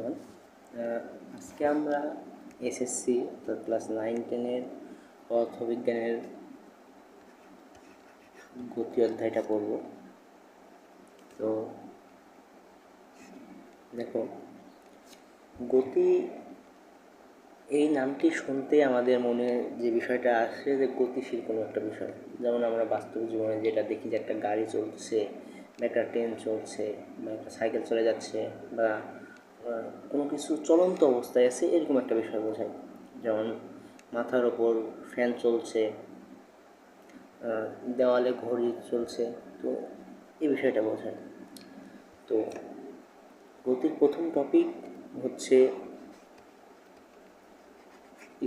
Everyone আজকে আমরা SSC অর্থাৎ ক্লাস নাইন টেনের পদার্থবিজ্ঞানের গতি অধ্যায়টা পড়ব। তো দেখো, গতি এই নামটি শুনতে আমাদের মনে যে বিষয়টা আসে যে গতিশীল কোনো একটা বিষয়। যেমন আমরা বাস্তব জীবনে যেটা দেখি যে একটা গাড়ি চলছে, বা একটা ট্রেন চলছে, বা একটা সাইকেল চলে যাচ্ছে, বা কোনো কিছু চলন্ত অবস্থায় আছে, এরকম একটা বিষয় বোঝায়। যেমন মাথার ওপর ফ্যান চলছে দেওয়ালে ঘড়ি চলছে, তো এই বিষয়টা বোঝায়। তো গতির প্রথম টপিক হচ্ছে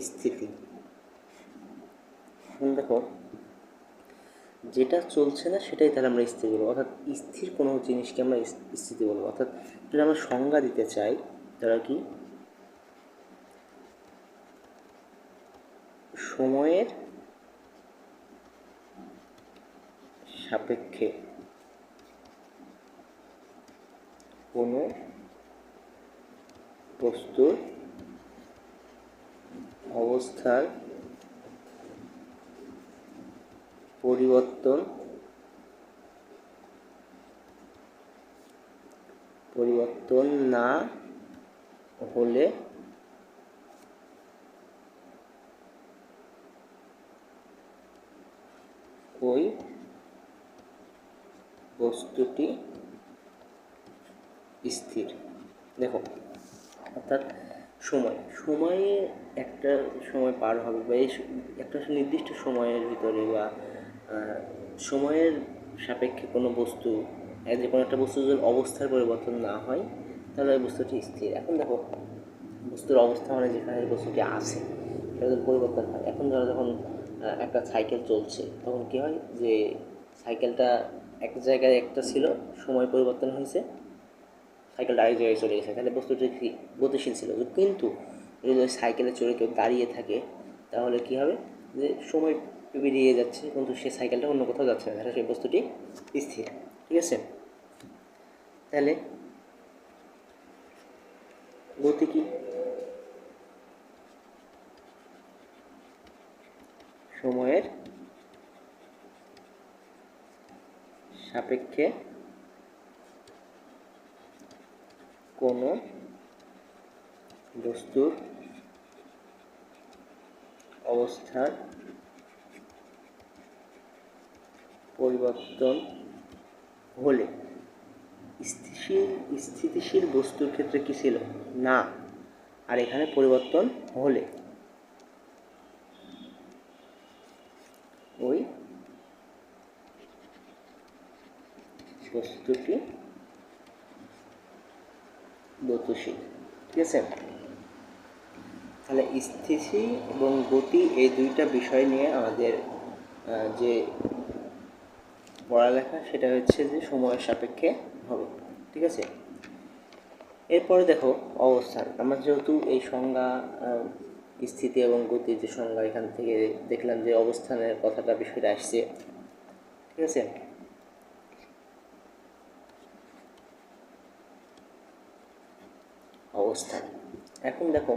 স্থিতি। দেখো যেটা চলছে না, সেটাই তাহলে আমরা স্থির বলব। অর্থাৎ স্থির কোনো জিনিসকে আমরা স্থিতি বলব। অর্থাৎ যদি আমরা সংজ্ঞা দিতে চাই তারা কি? সময়ের সাপেক্ষে কোনো বস্তুর অবস্থার পরিবর্তন পরিবর্তন না হলে ওই বস্তুটি স্থির। দেখো, অর্থাৎ সময়। সময়ে একটা সময় পার হবে বা এই একটা নির্দিষ্ট সময়ের ভিতরে বা সময়ের সাপেক্ষে কোনো বস্তু যে কোনো একটা বস্তু যদি অবস্থার পরিবর্তন না হয়, তাহলে ওই বস্তুটি স্থির। এখন দেখো, বস্তুর অবস্থা মানে যেখানে বস্তুটি আছে সেটা যদি পরিবর্তন হয়, এখন ধরো যখন একটা সাইকেল চলছে, তখন কী হয় যে সাইকেলটা এক জায়গায় একটা ছিল, সময় পরিবর্তন হয়েছে সাইকেলটা আরেক জায়গায় চলে গেছে। তাহলে বস্তুটি গতিশীল ছিল? কিন্তু যদি সাইকেলে চড়ে কেউ দাঁড়িয়ে থাকে, তাহলে কি হবে? যে সময় পেরিয়ে যাচ্ছে, কিন্তু সে সাইকেলটা অন্য কোথাও যাচ্ছে না। সেই বস্তুটি স্থির, ঠিক আছে? তাহলে গতি কি? সময়ের সাপেক্ষে কোনো বস্তুর অবস্থার পরিবর্তন হলে। স্থিতিশীল স্থিতিশীল বস্তুর ক্ষেত্রে কি ছিল? না। আর এখানে পরিবর্তন হলে। ওই বস্তুটি গতিশীল। ঠিক আছে? তাহলে স্থিতি এবং গতি এই দুইটা বিষয় নিয়ে আমাদের যে পড়ালেখা, সেটা হচ্ছে যে সময়ের সাপেক্ষে হবে, ঠিক আছে? এরপরে দেখো অবস্থান। আমরা যেহেতু এই সংজ্ঞা স্থিতি এবং গতির যে সংজ্ঞা এখান থেকে দেখলাম যে অবস্থানের কথাটা বিষয়টা আসছে, ঠিক আছে? অবস্থান। এখন দেখো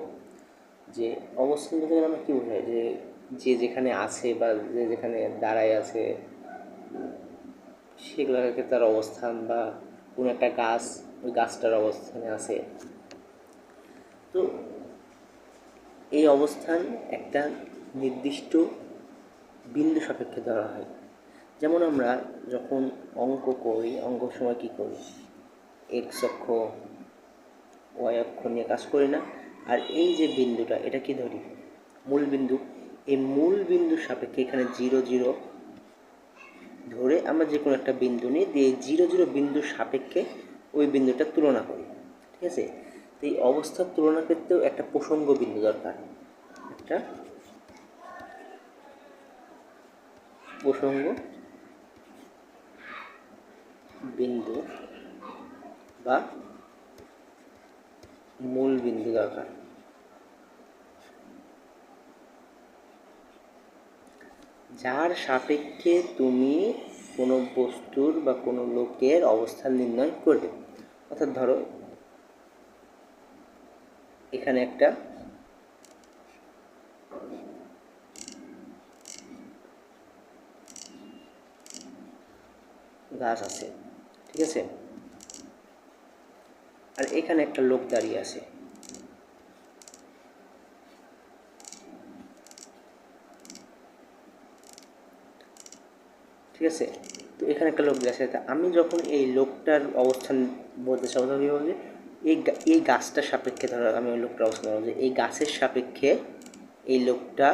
যে অবস্থান বলতে গেলে আমরা কী বোঝাই? যে যে যেখানে আছে বা যে যেখানে দাঁড়ায় আছে সেগুলোকে তার অবস্থান বা কোনো একটা গাছ, ওই গাছটার অবস্থানে আছে। তো এই অবস্থান একটা নির্দিষ্ট বিন্দু সাপেক্ষে ধরা হয়। যেমন আমরা যখন অঙ্ক করি, অঙ্ক সময় কী করি? এক্স অক্ষ ওয়াই অক্ষ নিয়ে কাজ করি না। আর এই যে বিন্দুটা, এটা কি ধরি? মূল বিন্দু। এই মূল বিন্দুর সাপেক্ষে এখানে জিরো জিরো ধরে আমরা যে কোনো একটা বিন্দু নিই দিয়ে জিরো জিরো বিন্দুর সাপেক্ষে ওই বিন্দুটা তুলনা করি, ঠিক আছে? তো এই অবস্থার তুলনা করতেও একটা প্রসঙ্গ বিন্দু দরকার। একটা প্রসঙ্গ বিন্দু বা মূল বিন্দু দরকার। যার সাপেক্ষে তুমি কোনো বস্তুর বা কোনো লোকের অবস্থান নির্ণয় করবে। অর্থাৎ ধরো, এখানে একটা গাছ আছে, ঠিক আছে? আর এখানে একটা লোক দাঁড়িয়ে আছে ঠিক আছে তো এখানে একটা লোক গেছে। তা আমি যখন এই লোকটার অবস্থান বলতে চাবো, তখন বলব এই এই গাছটার সাপেক্ষে ধরো, আমি ওই লোকটার অবস্থান বলব যে, এই গাছের সাপেক্ষে এই লোকটা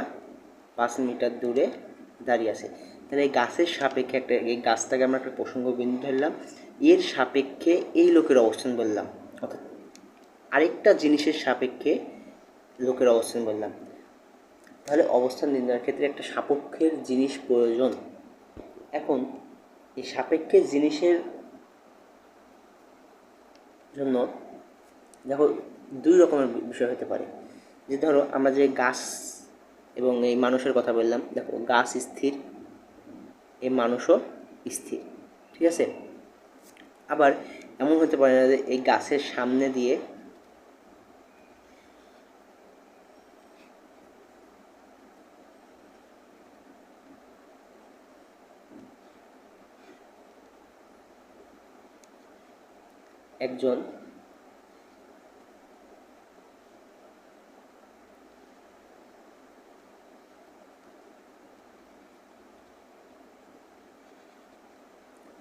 পাঁচ মিটার দূরে দাঁড়িয়ে আছে। তাহলে এই গাছের সাপেক্ষে একটা, এই গাছটাকে আমরা একটা প্রসঙ্গ বিন্দু ধরলাম, এর সাপেক্ষে এই লোকের অবস্থান বললাম। অর্থাৎ আরেকটা জিনিসের সাপেক্ষে লোকের অবস্থান বললাম। তাহলে অবস্থান নির্ণয়ের ক্ষেত্রে একটা সাপেক্ষের জিনিস প্রয়োজন। এখন এই সাপেক্ষে জিনিসের জন্য দেখো দুই রকমের বিষয় হতে পারে। যে ধরো আমরা যে গাছ এবং এই মানুষের কথা বললাম, দেখো গাছ স্থির এই মানুষও স্থির, ঠিক আছে? আবার এমন হতে পারে না যে এই গাছের সামনে দিয়ে একজন।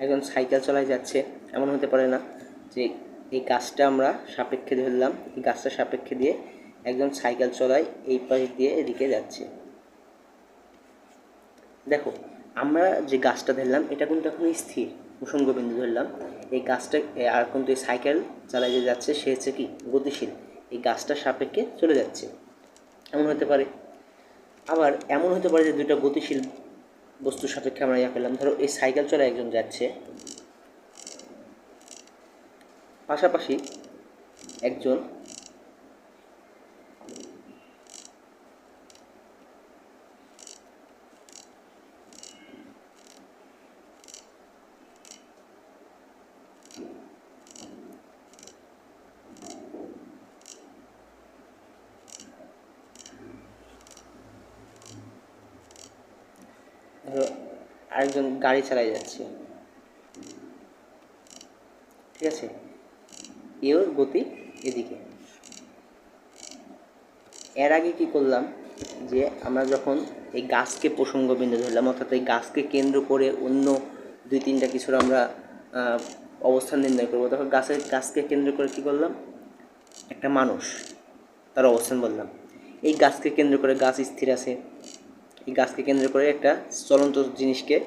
একজন সাইকেল চালায় যাচ্ছে, এমন হতে পারে না যে এই গাছটা আমরা সাপেক্ষে ধরলাম এই গাছটা সাপেক্ষে দিয়ে একজন সাইকেল চলায় এই পাশ দিয়ে এদিকে যাচ্ছে। দেখো, আমরা যে গাছটা ধরলাম, এটা কিন্তু এখন স্থির। প্রসঙ্গ বিন্দু ধরলাম, এই গাছটা আর কিন্তু এই সাইকেল চালায় যে যাচ্ছে, সে হচ্ছে কি? গতিশীল। এই গাছটার সাপেক্ষে চলে যাচ্ছে। এমন হতে পারে। আবার এমন হতে পারে যে দুটো গতিশীল বস্তুর সাপেক্ষে আমরা ইয়া পেলাম। ধরো এই সাইকেল চলে একজন যাচ্ছে। পাশাপাশি একজন ধরো গাড়ি চালায় যাচ্ছে। ঠিক আছে? এর গতি এদিকে। এর আগে কি করলাম? যে আমরা যখন এই গাছকে প্রসঙ্গ বিন্দু ধরলাম, অর্থাৎ এই গাছকে কেন্দ্র করে অন্য দুই তিনটা কিছুর আমরা অবস্থান নির্ণয় করব। তখন গাছের, গাছকে কেন্দ্র করে কি করলাম? একটা মানুষ, তার অবস্থান বললাম। এই গাছকে কেন্দ্র করে গাছ স্থির আছে। এই গাছকে কেন্দ্র করে একটা চলন্ত জিনিসকে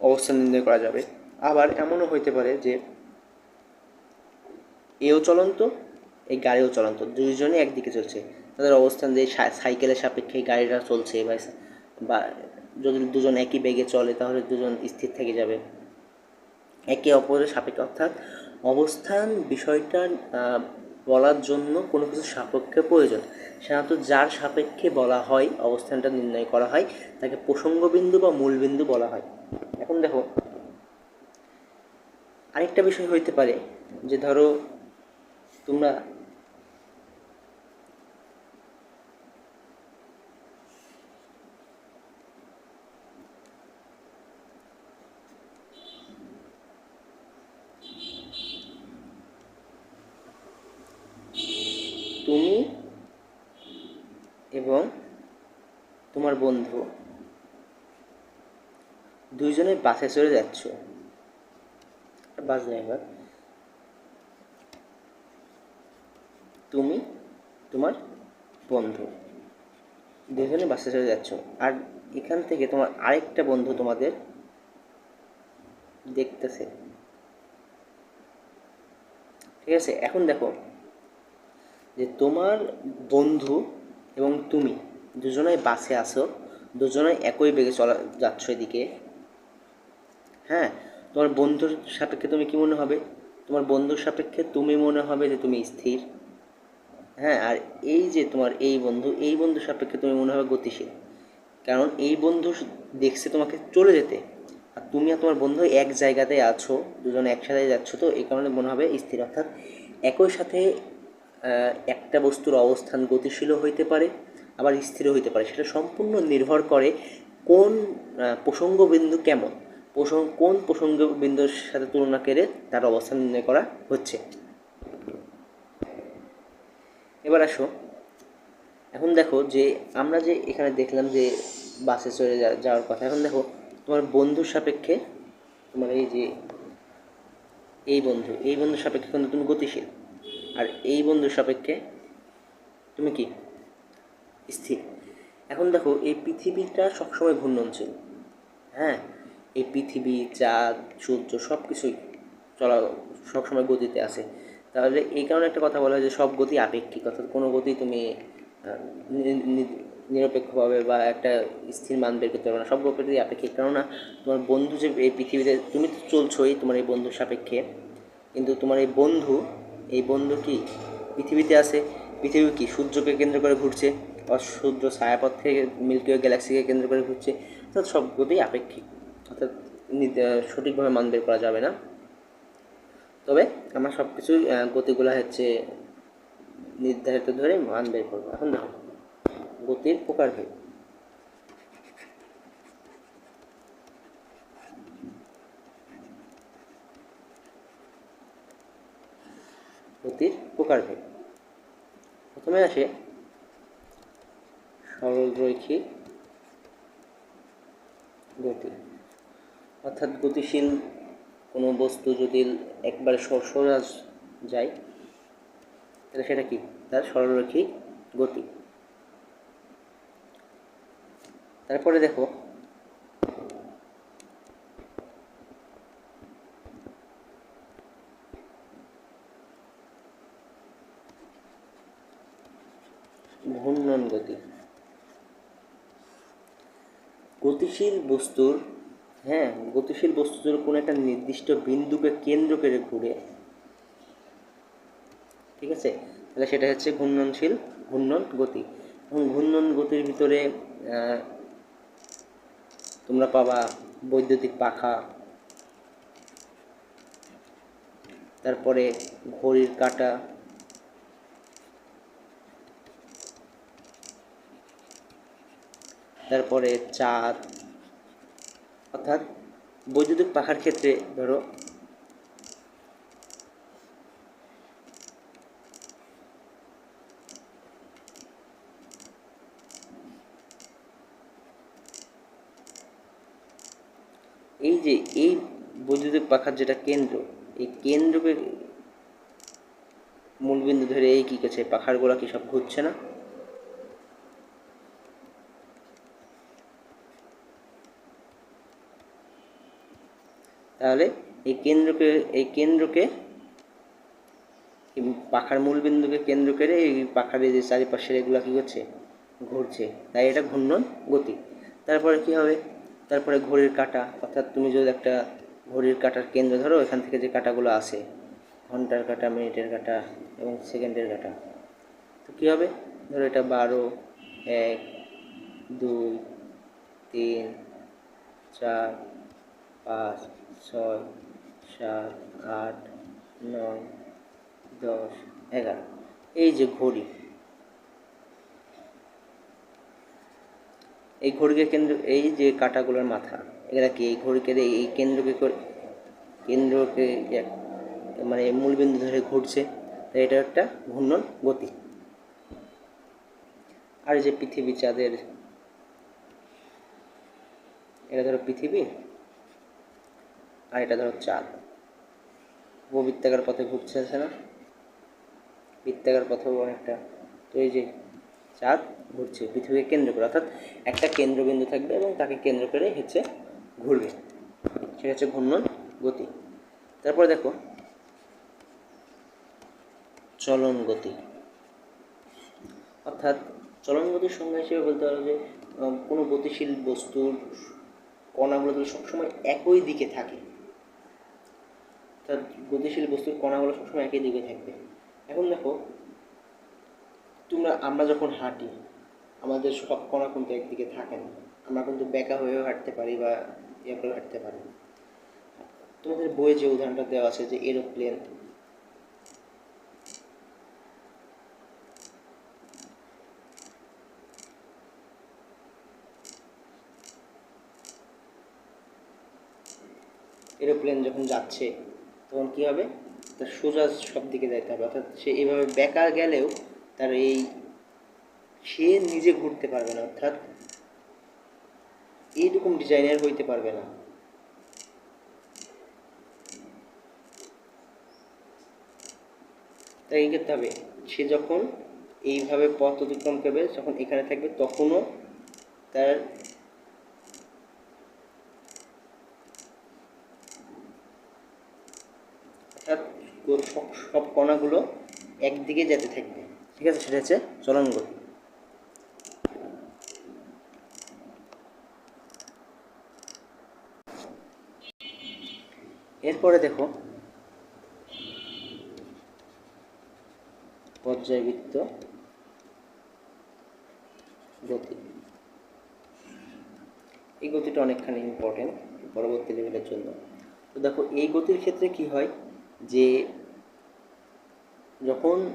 অবস্থান নির্ণয় করা যাবে। আবার এমনও হইতে পারে যে, এও চলন্ত, এই গাড়িও চলন্ত। দুইজনে একদিকে চলছে। তাদের অবস্থান যে সাইকেলের সাপেক্ষে গাড়িটা চলছে বা যদি দুজন একই বেগে চলে, তাহলে দুজন স্থির থেকে যাবে। একে অপরের সাপেক্ষে অর্থাৎ অবস্থান বিষয়টা বলার জন্য কোনো কিছু সাপেক্ষে প্রয়োজন। সাধারণত যার সাপেক্ষে বলা হয়, অবস্থানটা নির্ণয় করা হয়, তাকে প্রসঙ্গবিন্দু বা মূলবিন্দু বলা হয়। এখন দেখো, আরেকটা বিষয় হইতে পারে যে ধরো তোমরা তুমি এবং তোমার বন্ধু দুইজনে বাসে চড়ে যাচ্ছ। বাস ড্রাইভার তুমি তোমার বন্ধু। দুজনে বাসে চড়ে যাচ্ছ। আর এখান থেকে তোমার আরেকটা বন্ধু তোমাদের দেখতেছে। ঠিক আছে, এখন দেখো যে তোমার বন্ধু এবং তুমি দুজনেই বাসে আসো দুজনেই একই বেগে চলা যাচ্ছ এদিকে। হ্যাঁ? তোমার বন্ধুর সাপেক্ষে তুমি কি মনে হবে? তোমার বন্ধুর সাপেক্ষে তুমি মনে হবে যে তুমি স্থির। হ্যাঁ আর এই যে তোমার এই বন্ধু, এই বন্ধুর সাপেক্ষে তুমি মনে হবে গতিশীল। কারণ এই বন্ধু দেখছে তোমাকে চলে যেতে। আর তুমি আর তোমার বন্ধু এক জায়গাতে আছো, দুজন একসাথে যাচ্ছ, তো এই কারণে মনে হবে স্থির। অর্থাৎ একই সাথে একটা বস্তুর অবস্থান গতিশীলও হইতে পারে, আবার স্থিরও হইতে পারে। সেটা সম্পূর্ণ নির্ভর করে কোন প্রসঙ্গ বিন্দু কেমন। প্রসঙ্গ কোন প্রসঙ্গ বিন্দুর সাথে তুলনা করে তার অবস্থান নির্ণয় করা হচ্ছে? এবার আসো। এখন দেখো যে আমরা যে এখানে দেখলাম যে বাসে যা- যাওয়ার কথা, এখন দেখো তোমার বন্ধুর সাপেক্ষে তোমার এই যে এই বন্ধু, এই বন্ধুর সাপেক্ষে কিন্তু তুমি গতিশীল। আর এই বন্ধুর সাপেক্ষে তুমি কি? স্থির। এখন দেখো এই পৃথিবীটা সবসময় ঘূর্ণনশীল। হ্যাঁ? এই পৃথিবী, চাঁদ, সূর্য সব কিছুই চলা সবসময় গতিতে আছে। তাহলে এই কারণে একটা কথা বলা হয় যে সব গতি আপেক্ষিক, অর্থাৎ কোনো গতি তুমি নিরপেক্ষভাবে বা একটা স্থির মান বের করতে পারবে না। সব গতি আপেক্ষিক, কেননা তোমার বন্ধু যে এই পৃথিবীতে, তুমি তো চলছোই তোমার এই বন্ধুর সাপেক্ষে, কিন্তু তোমার এই বন্ধু এই বন্ধু কি পৃথিবীতে আছে? পৃথিবী কি সূর্যকে কেন্দ্র করে ঘুরছে? আর সূর্য ছায়াপথ থেকে, মিল্কি ওয়ে গ্যালাক্সিকে কেন্দ্র করে ঘুরছে? অর্থাৎ সব গতি আপেক্ষিক। অর্থাৎ সঠিকভাবে মান বের করা যাবে না। তবে আমরা সব কিছুই গতিগুলো হচ্ছে নির্ধারিত ধরে মান বের করব। এখন দেখো, গতির প্রকারভেদ। গতির প্রকারভেদ। প্রথমে আসে সরলরৈখিক গতি। অর্থাৎ গতিশীল কোনো বস্তু যদি একবার স- সোজা যায়, তাহলে সেটা কি? তার সরলরৈখিক গতি। তারপরে দেখো, ঘূর্ণন গতি। গতিশীল বস্তুর হ্যাঁ গতিশীল বস্তু কোনো একটা নির্দিষ্ট বিন্দুকে কেন্দ্র করে ঘুরে। ঠিক আছে? তাহলে সেটা হচ্ছে ঘূর্ণনশীল, ঘূর্ণন গতি। এবং ঘূর্ণন গতির ভিতরে তোমরা পাবা বৈদ্যুতিক পাখা, তারপরে ঘড়ির কাঁটা, তারপরে চাঁদ অর্থাৎ বৈদ্যুতিক পাখার ক্ষেত্রে ধরো, এই যে এই বৈদ্যুতিক পাখার যেটা কেন্দ্র, এই কেন্দ্রকে মূলবিন্দু ধরে এই কী করছে? পাখার পাখারগুলো কি সব ঘুরছে না? তাহলে এই কেন্দ্রকে এই কেন্দ্রকে পাখার মূলবিন্দুকে কেন্দ্র করে এই পাখার যে চারিপাশের এগুলো কী করছে? ঘুরছে। তাই এটা ঘূর্ণন গতি। তারপরে কি হবে? তারপরে ঘড়ির কাঁটা। অর্থাৎ তুমি যদি একটা ঘড়ির কাঁটার কেন্দ্র ধরো, এখান থেকে যে কাঁটাগুলো আসে ঘণ্টার কাঁটা, মিনিটের কাঁটা এবং সেকেন্ডের কাঁটা। তো কী হবে? ধরো এটা বারো, এক, দুই, তিন, চার, পাঁচ ছয়, সাত, আট, নয়, দশ, এগারো। এই যে ঘড়ি, এই ঘড়িকে কেন্দ্র, এই যে কাঁটাগুলোর মাথা এরা কি? এই ঘড়িকে এই কেন্দ্রকে কেন্দ্রকে মানে মূলবিন্দু ধরে ঘুরছে তাই এটা একটা ঘূর্ণন গতি। আর যে পৃথিবী চাঁদের, এটা ধরো পৃথিবী আর এটা ধরো চাঁদ। উপবৃত্তাকার পথে ঘুরছে, আছে না? বৃত্তাকার পথেও অনেকটা তো এই যে চাঁদ ঘুরছে, পৃথিবীকে কেন্দ্র করে। অর্থাৎ একটা কেন্দ্রবিন্দু থাকবে এবং তাকে কেন্দ্র করে হচ্ছে ঘুরবে। সেটা হচ্ছে ঘূর্ণন গতি। তারপরে দেখো, চলন গতি। অর্থাৎ চলন গতির সংজ্ঞা হিসেবে বলতে পারো যে কোনো গতিশীল বস্তুর কণাগুলো সবসময় একই দিকে থাকে। তার গতিশীল বস্তুর কণাগুলো সবসময় একই দিকে থাকবে। এখন দেখো, তোমরা, আমরা যখন হাঁটি, আমাদের সব কণা কিন্তু একদিকে থাকে না। আমরা কিন্তু বেঁকা হয়েও হাঁটতে পারি বা ইয়ে করে হাঁটতে পারি তোমাদের বইয়ে যে উদাহরণটা দেওয়া আছে যে এরোপ্লেন এরোপ্লেন যখন যাচ্ছে তখন কী হবে? তার সোজা সব দিকে যাইতে হবে। অর্থাৎ সে এইভাবে বেকার গেলেও তার এই সে নিজে ঘুরতে পারবে না। অর্থাৎ এইরকম ডিজাইনের হইতে পারবে না। তাই করতে হবে? সে যখন এইভাবে পথ অতিক্রম করবে, যখন এখানে থাকবে, তখনও তার সব সব কণাগুলো একদিকে যেতে থাকবে। ঠিক আছে? সেটা হচ্ছে চলন গতি এরপরে দেখো, পর্যায়বৃত্ত গতি। এই গতিটা অনেকখানি ইম্পর্টেন্ট পরবর্তী লেভেলের জন্য। তো দেখো, এই গতির ক্ষেত্রে কি হয় যে যখন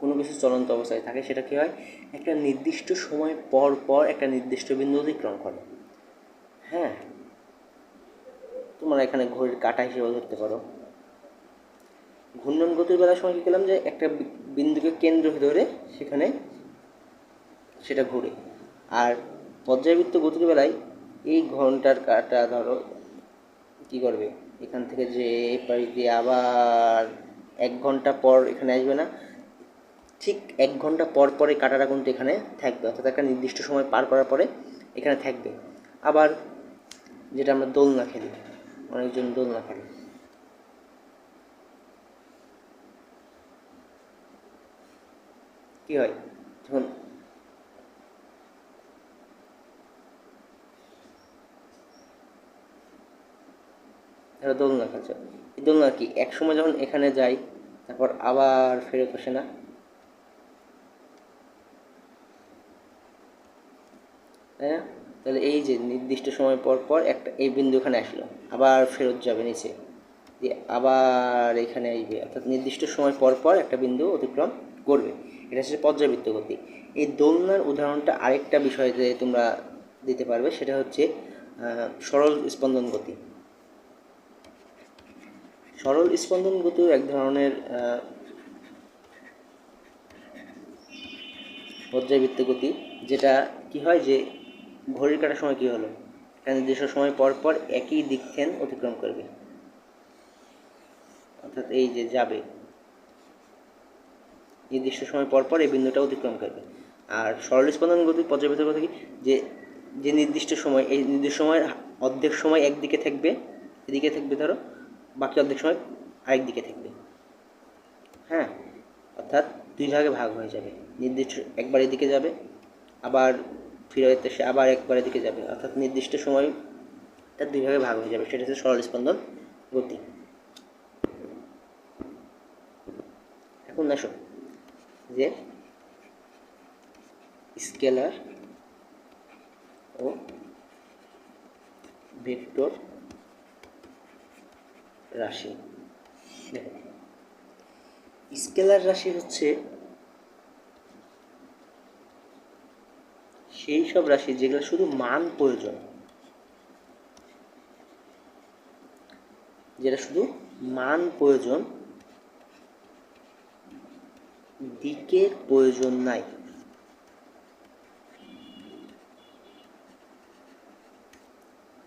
কোনো কিছু চলন্ত অবস্থায় থাকে, সেটা কী হয়? একটা নির্দিষ্ট সময় পর পর একটা নির্দিষ্ট বিন্দু অতিক্রম করে। হ্যাঁ? তোমরা এখানে ঘড়ির কাঁটা হিসেবে ধরতে পারো। ঘূর্ণন গতির বেলার সময় কী করলাম যে, একটা বিন্দুকে কেন্দ্র ধরে সেখানে সেটা ঘুরে। আর পর্যায়বৃত্ত গতির বেলায় এই ঘণ্টার কাটা ধরো, কী করবে? এখান থেকে যে এই পাশ দিয়ে আবার এক ঘণ্টা পর এখানে আসবে না। ঠিক এক ঘণ্টা পর পরে কাটাটা কিন্তু এখানে থাকবে। অর্থাৎ একটা নির্দিষ্ট সময় পার করার পরে এখানে থাকবে। আবার যেটা আমরা দোলনা খেলি, অনেকজন দোলনা খেলে। কি হয়? যখন দোলনা খেলছে, এই দোলনা কি? এক সময় যখন এখানে যাই তারপর আবার ফেরত আসে না। তাই না? তাহলে এই যে নির্দিষ্ট সময় পর পর একটা এই বিন্দু এখানে আসলো, আবার ফেরত যাবে নিচে। দিয়ে আবার এখানে আসবে অর্থাৎ নির্দিষ্ট সময় পর পর একটা বিন্দু অতিক্রম করবে। এটা হচ্ছে পর্যাবৃত্ত গতি। এই দোলনার উদাহরণটা আরেকটা বিষয় বিষয়তে তোমরা দিতে পারবে, সেটা হচ্ছে সরল স্পন্দন গতি। সরল স্পন্দন গতিও এক ধরনের পর্যায়বৃত্ত গতি, যেটা কি হয় যে ঘড়ির কাটার সময় কি হলো? একটা নির্দিষ্ট সময় পর পর একই দিক থেন অতিক্রম করবে। অর্থাৎ এই যে যাবে, নির্দিষ্ট সময় পর পর এই বিন্দুটা অতিক্রম করবে। আর সরল স্পন্দন গতি পর্যায়বৃত্ত গতি কি? যে যে নির্দিষ্ট সময়, এই নির্দিষ্ট সময়ের অর্ধেক সময় একদিকে থাকবে, এদিকে থাকবে ধরো বাকি অর্ধেক সময় আরেক দিকে থাকবে। হ্যাঁ অর্থাৎ দুই ভাগে ভাগ হয়ে যাবে। নির্দিষ্ট একবার এদিকে যাবে, আবার ফিরে এসে আবার একবার এদিকে যাবে। অর্থাৎ নির্দিষ্ট সময় তার দুই ভাগে ভাগ হয়ে যাবে। সেটা হচ্ছে সরল স্পন্দন গতি। এখন আসো যে স্কেলার ও ভেক্টর রাশি। স্কেলার রাশি হচ্ছে সেই সব রাশি যেগুলো শুধু মান প্রয়োজন। যেটা শুধু মান প্রয়োজন, দিকের প্রয়োজন নাই।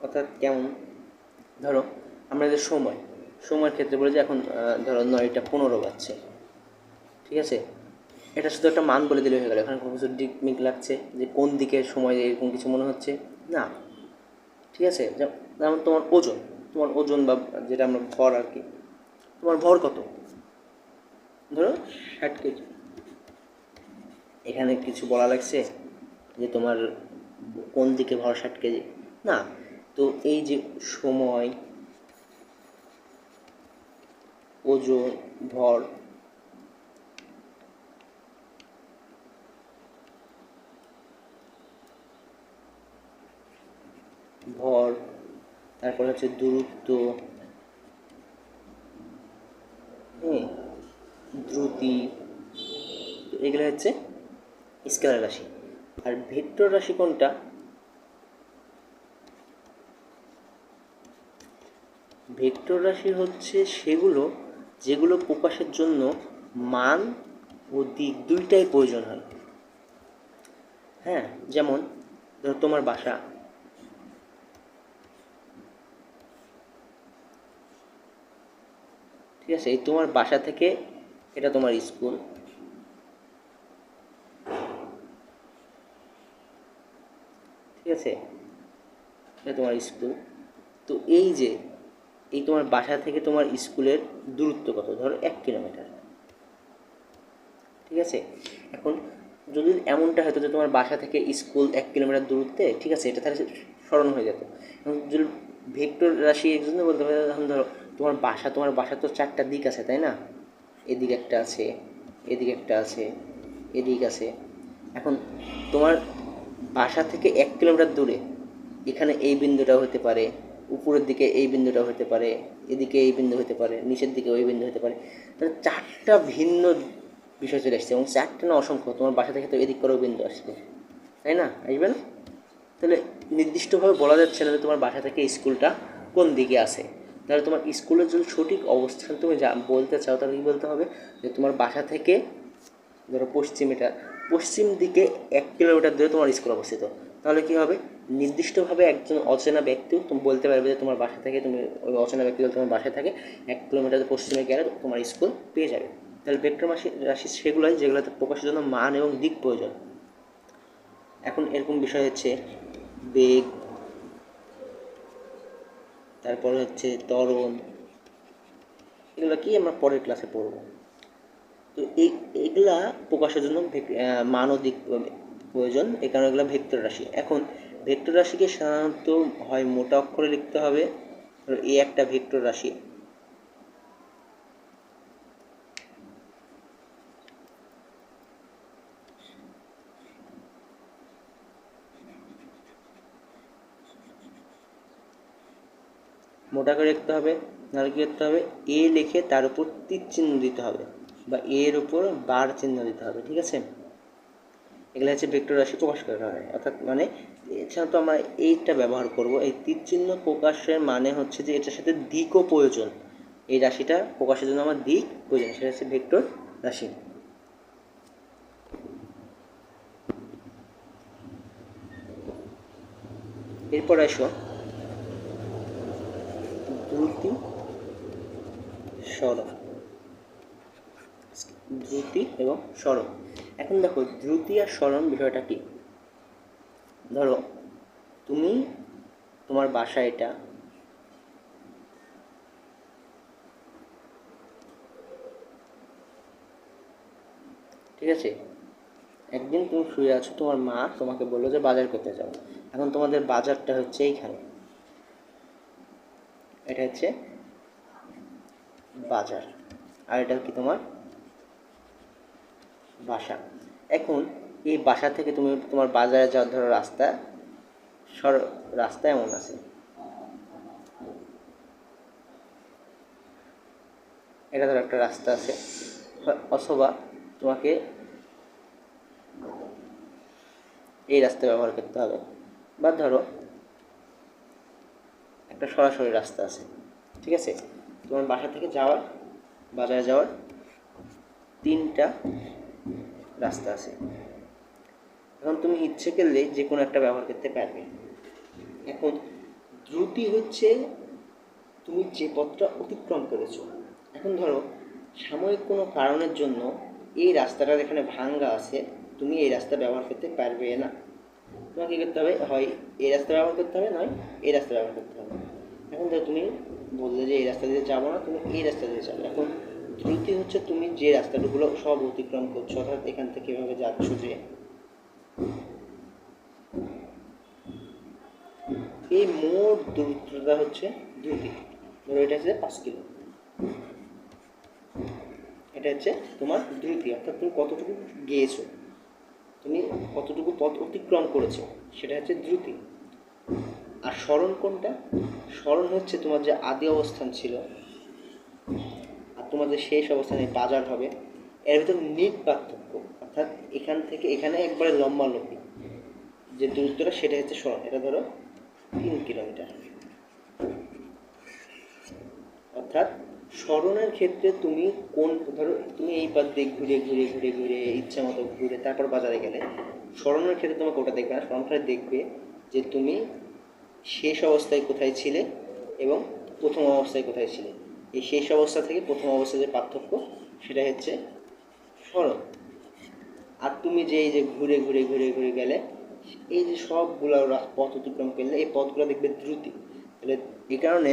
অর্থাৎ কেমন? ধরো, আমরা যে সময় সময়ের ক্ষেত্রে বলে যে এখন ধরো নয়টা পনেরো বাজছে। ঠিক আছে? এটা শুধু একটা মান বলে দিলে হয়ে গেল। এখানে কোনো কিছু দিক মিক লাগছে যে কোন দিকে সময় এরকম কিছু মনে হচ্ছে? না। ঠিক আছে? যেম- যেমন তোমার ওজন। তোমার ওজন বা যেটা আমরা ভর আর কি। তোমার ভর কত? ধরো ষাট কেজি। এখানে কিছু বলা লাগছে যে তোমার কোন দিকে ভর ষাট কেজি? না। তো এই যে সময় ওজন, ভর। ভর, তারপর হচ্ছে দূরত্ব। দ্রুতি। এগুলো হচ্ছে স্কেলার রাশি। আর ভেক্টর রাশি কোনটা? ভেক্টর রাশি হচ্ছে সেগুলো যেগুলো প্রকাশের জন্য মান ও দিক দুইটাই প্রয়োজন হয়। হ্যাঁ যেমন ধরো তোমার বাসা। ঠিক আছে, এই তোমার বাসা থেকে এটা তোমার স্কুল। ঠিক আছে, এটা তোমার স্কুল। তো এই যে এই তোমার বাসা থেকে তোমার স্কুলের দূরত্ব কত? ধরো এক কিলোমিটার। ঠিক আছে? এখন যদি এমনটা হতো যে তোমার বাসা থেকে স্কুল এক কিলোমিটার দূরত্বে, ঠিক আছে, এটা তাহলে স্মরণ হয়ে যেত। এবং যদি ভেক্টর রাশি এই জন্য বলতে পারে, এখন ধরো তোমার বাসা তোমার বাসা তো চারটা দিক আছে, তাই না? এদিক একটা আছে, এদিক একটা আছে, এদিক আছে। এখন তোমার বাসা থেকে এক কিলোমিটার দূরে, এখানে এই বিন্দুটা হতে পারে উপরের দিকে এই বিন্দুটা হতে পারে, এদিকে এই বিন্দু হতে পারে, নিচের দিকে ওই বিন্দু হতে পারে। তাহলে চারটা ভিন্ন বিষয় চলে আসছে এবং চারটা না অসংখ্য, তোমার বাসা থেকে তো এদিক করেও বিন্দু আসবে তাই না? আসবে না? তাহলে নির্দিষ্টভাবে বলা যাচ্ছে না যে তোমার বাসা থেকে স্কুলটা কোন দিকে আছে। তাহলে তোমার স্কুলের যদি সঠিক অবস্থান তুমি যা বলতে চাও, তাহলে কী বলতে হবে? যে তোমার বাসা থেকে, ধরো পশ্চিম এটা, পশ্চিম দিকে এক কিলোমিটার দূরে তোমার স্কুল অবস্থিত। তাহলে কী হবে? নির্দিষ্টভাবে একজন অচেনা ব্যক্তিও তুমি বলতে পারবে যে তোমার বাসা থেকে তুমি ওই অচেনা ব্যক্তি তোমার বাসায় থাকে, এক কিলোমিটার পশ্চিমে গেলে তোমার স্কুল পেয়ে যাবে। তাহলে ভেক্টর রাশি রাশি সেগুলোই যেগুলোতে প্রকাশের জন্য মান এবং দিক প্রয়োজন। এখন এরকম বিষয় হচ্ছে বেগ, তারপরে হচ্ছে ত্বরণ, এগুলো কি আমরা পরের ক্লাসে পড়ব? তো এই, এগুলা প্রকাশের জন্য মান ও দিক প্রয়োজন এই কারণে এগুলো ভেক্টর রাশি। এখন ভেক্টর রাশিকে সাধারণত হয় মোটা অক্ষরে লিখতে হবে। এ একটা ভেক্টর রাশি। মোটা করে লিখতে হবে। নাহলে কী করতে হবে? এ লিখে তার উপর তীর চিহ্ন দিতে হবে বা এর উপর বার চিহ্ন দিতে হবে, ঠিক আছে? এগুলো হচ্ছে ভেক্টর রাশি প্রকাশ করা হয়। অর্থাৎ মানে এছাড়া তো আমরা এইটা ব্যবহার করব। এই তীর চিহ্ন প্রকাশের মানে হচ্ছে যে এটার সাথে দিকও প্রয়োজন এই রাশিটা প্রকাশের জন্য আমার দিক প্রয়োজন, সেটা হচ্ছে ভেক্টর রাশি। এরপর আসো। দ্রুতি সরল দ্রুতি এবং সরল এখন দেখো, দ্রুতি আর সরল বিষয়টা কি? ধরো, তুমি তোমার বাসা এটা। ঠিক আছে? একদিন তুমি শুয়ে আছো, তোমার মা তোমাকে বলল যে বাজার করতে যাও। এখন তোমাদের বাজারটা হচ্ছে এইখানে। এটা হচ্ছে বাজার। আর এটা কি তোমার বাসা? এখন এই বাসা থেকে তুমি তোমার বাজারে যাওয়ার ধরো রাস্তা, সর, রাস্তা এমন আছে। এটা ধরো একটা রাস্তা আছে। অথবা তোমাকে এই রাস্তা ব্যবহার করতে হবে। বা ধরো একটা সরাসরি রাস্তা আছে, ঠিক আছে? তোমার বাসা থেকে যাওয়ার, বাজারে যাওয়ার তিনটা রাস্তা আছে। এখন তুমি ইচ্ছে করলে যে কোনো একটা ব্যবহার করতে পারবে। এখন দ্রুতি হচ্ছে তুমি যে পথটা অতিক্রম করেছ। এখন ধরো, সাময়িক কোনো কারণের জন্য এই রাস্তাটার এখানে ভাঙ্গা আছে, তুমি এই রাস্তা ব্যবহার করতে পারবে না। তোমাকে কী করতে হবে? হয় এই রাস্তা ব্যবহার করতে হবে, নয়, এই রাস্তা ব্যবহার করতে হবে। এখন ধরো তুমি বললে যে এই রাস্তা দিয়ে যাব না, তুমি এই রাস্তা দিয়ে যাবে। এখন দ্রুতি হচ্ছে তুমি যে রাস্তাগুলো সব অতিক্রম করছ, অর্থাৎ এখান থেকে এভাবে যাচ্ছ যে এই মোট দূরত্বটা হচ্ছে দ্রুতি ধরো এটা হচ্ছে পাঁচ কিলো। এটা হচ্ছে তোমার দ্রুতি অর্থাৎ তুমি কতটুকু গিয়েছো, তুমি কতটুকু পথ অতিক্রম করেছ, সেটা হচ্ছে দ্রুতি। আর স্মরণ কোনটা? স্মরণ হচ্ছে তোমার যে আদি অবস্থান ছিল, আর তোমার যে শেষ অবস্থানে বাজার হবে, এর ভিতর নিট পার্থক্য। অর্থাৎ এখান থেকে এখানে একবারে লম্বা লম্বি যে দূরত্বটা সেটা হচ্ছে স্মরণ এটা ধরো তিন কিলোমিটার। অর্থাৎ স্মরণের ক্ষেত্রে তুমি কোন, ধরো তুমি এই পথ দিয়ে ঘুরে ঘুরে ঘুরে ঘুরে, ইচ্ছা মতো ঘুরে তারপর বাজারে গেলে স্মরণের ক্ষেত্রে তোমাকে ওটা দেখবে না। স্মরণটা দেখবে যে তুমি শেষ অবস্থায় কোথায় ছিলে এবং প্রথম অবস্থায় কোথায় ছিলে। এই শেষ অবস্থা থেকে প্রথম অবস্থায় যে পার্থক্য সেটা হচ্ছে স্মরণ। আর তুমি যে এই যে ঘুরে ঘুরে ঘুরে ঘুরে গেলে, এই যে সবগুলো পথ অতিক্রম করলে, এই পথগুলো দেখবে দ্রুতি। তাহলে এই কারণে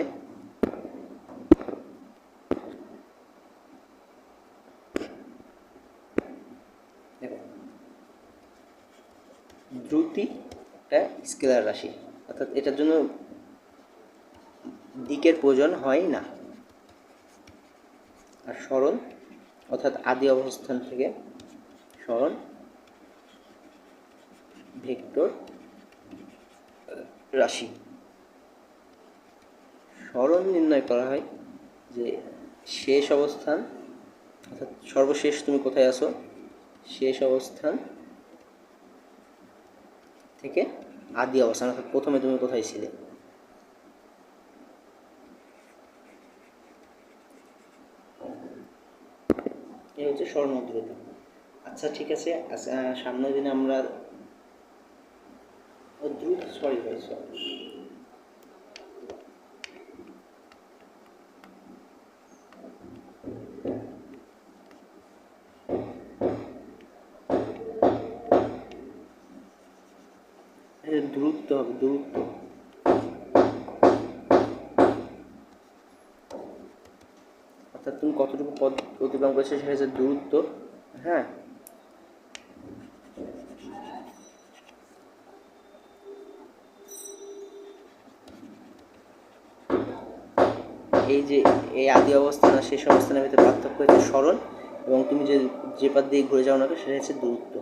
দ্রুতি একটা স্কেলার রাশি। অর্থাৎ এটার জন্য দিকের প্রয়োজন হয় না। আর সরল অর্থাৎ আদি অবস্থান থেকে স্মরণ ভেক্টর রাশি। স্মরণ নির্ণয় করা হয় যে শেষ অবস্থান, অর্থাৎ সর্বশেষ তুমি কোথায় আছো? শেষ অবস্থান থেকে আদি অবস্থান, অর্থাৎ প্রথমে তুমি কোথায় ছিলে? এই হচ্ছে স্বর্ণদ্রতা আচ্ছা ঠিক আছে। আচ্ছা, সামনের দিনে আমরা দ্রুত সরি ভাই সরি দূরত্ব হবে দূরত্ব অর্থাৎ তুমি কতটুকু পদ অতিক্রম করেছ সেটা হচ্ছে দূরত্ব। হ্যাঁ? এই যে, এই আদি অবস্থান আর শেষ অবস্থানের ভিতরে পার্থক্য হচ্ছে সরল এবং তুমি যে যে পাত দিয়ে ঘুরে যাও না সেটা হচ্ছে দূরত্ব।